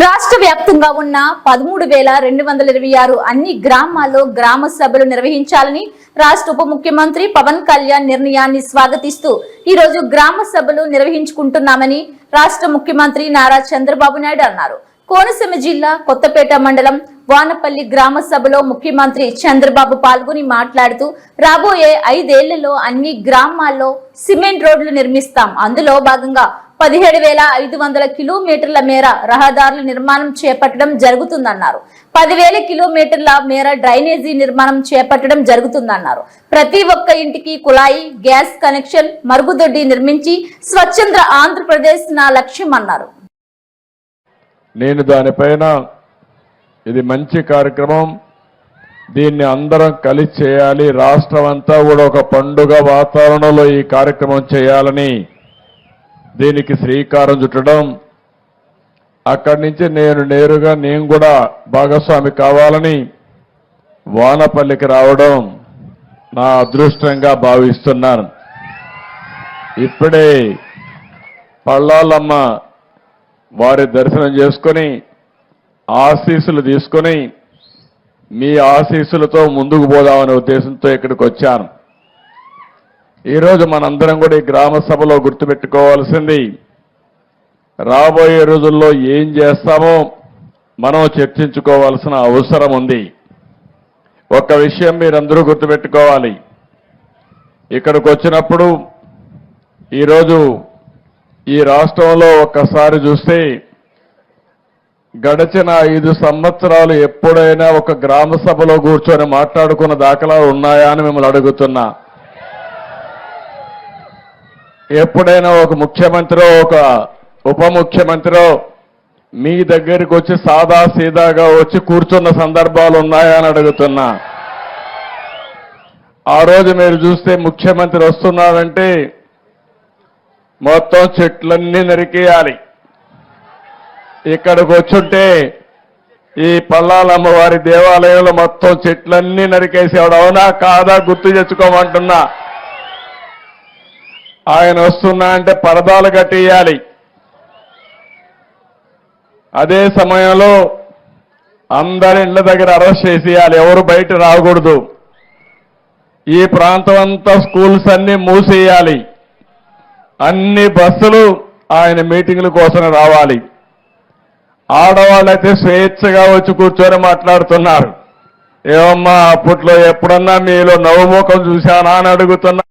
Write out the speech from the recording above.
రాష్ట్ర వ్యాప్తంగా ఉన్న పదమూడు వేల రెండు వందల ఇరవై ఆరు అన్ని గ్రామాల్లో గ్రామ సభలు నిర్వహించాలని రాష్ట్ర ఉప ముఖ్యమంత్రి పవన్ కళ్యాణ్ నిర్ణయాన్ని స్వాగతిస్తూ ఈ రోజు గ్రామ సభలు నిర్వహించుకుంటున్నామని రాష్ట్ర ముఖ్యమంత్రి నారా చంద్రబాబు నాయుడు అన్నారు. కోనసీమ జిల్లా కొత్తపేట మండలం వానపల్లి గ్రామ సభలో ముఖ్యమంత్రి చంద్రబాబు పాల్గొని మాట్లాడుతూ రాబోయే ఐదేళ్ళలో అన్ని గ్రామాల్లో సిమెంట్ రోడ్లు నిర్మిస్తాం. అందులో భాగంగా పదిహేడు వేల ఐదు వందల కిలోమీటర్ల మేర రహదారుల నిర్మాణం చేపట్టడం జరుగుతుందన్నారు. పదివేల కిలోమీటర్ల మేర డ్రైనేజీ నిర్మాణం చేపట్టడం జరుగుతుందన్నారు. ప్రతి ఒక్క ఇంటికి కుళాయి గ్యాస్ కనెక్షన్ మరుగుదొడ్డి నిర్మించి స్వచ్ఛంద్ర ఆంధ్రప్రదేశ్ నా లక్ష్యం అన్నారు. నేను దానిపైన ఇది మంచి కార్యక్రమం. దీన్ని అందరం కలిసి చేయాలి. రాష్ట్రం అంతా కూడా ఒక పండుగ వాతావరణంలో ఈ కార్యక్రమం చేయాలని దీనికి శ్రీకారం చుట్టడం. అక్కడి నుంచి నేను నేరుగా నేను కూడా భాగస్వామి కావాలని వానపల్లికి రావడం నా అదృష్టంగా భావిస్తున్నాను. ఇప్పుడే పళ్ళాలమ్మ వారి దర్శనం చేసుకొని ఆశీస్సులు తీసుకొని మీ ఆశీస్సులతో ముందుకు పోదామనే ఉద్దేశంతో ఇక్కడికి వచ్చాను. ఈరోజు మనందరం కూడా ఈ గ్రామ సభలో గుర్తుపెట్టుకోవాల్సింది. రాబోయే రోజుల్లో ఏం చేస్తామో మనం చర్చించుకోవాల్సిన అవసరం ఉంది. ఒక విషయం మీరందరూ గుర్తుపెట్టుకోవాలి. ఇక్కడికి వచ్చినప్పుడు ఈరోజు ఈ రాష్ట్రంలో ఒక్కసారి చూస్తే గడిచిన ఐదు సంవత్సరాలు ఎప్పుడైనా ఒక గ్రామ సభలో కూర్చొని మాట్లాడుకున్న దాఖలాలు ఉన్నాయా అని మిమ్మల్ని అడుగుతున్నా. ఎప్పుడైనా ఒక ముఖ్యమంత్రి ఒక ఉప ముఖ్యమంత్రి మీ దగ్గరికి వచ్చి సాదా సీదాగా వచ్చి కూర్చున్న సందర్భాలు ఉన్నాయా అని అడుగుతున్నా. ఆ రోజు మీరు చూస్తే ముఖ్యమంత్రి వస్తున్నారంటే మొత్తం చెట్లన్నీ నరికేయాలి. ఇక్కడికి వచ్చుంటే ఈ పల్లాలమ్మ వారి దేవాలయంలో మొత్తం చెట్లన్నీ నరికేసేవాడు అవునా కాదా గుర్తు తెచ్చుకోమంటున్నా. ఆయన వస్తున్నా అంటే పరదాలు కట్టేయాలి. అదే సమయంలో అందరి ఇళ్ళ దగ్గర అరెస్ట్ చేసేయాలి. ఎవరు బయట రాకూడదు. ఈ ప్రాంతం అంతా స్కూల్స్ అన్ని మూసేయాలి. అన్ని బస్సులు ఆయన మీటింగ్ల కోసం రావాలి. ఆడవాళ్ళైతే స్వేచ్ఛగా వచ్చి కూర్చొని మాట్లాడుతున్నారు. ఏమమ్మా అప్పట్లో ఎప్పుడన్నా మీలో నవ్వుముఖం చూశానా అని అడుగుతున్నా.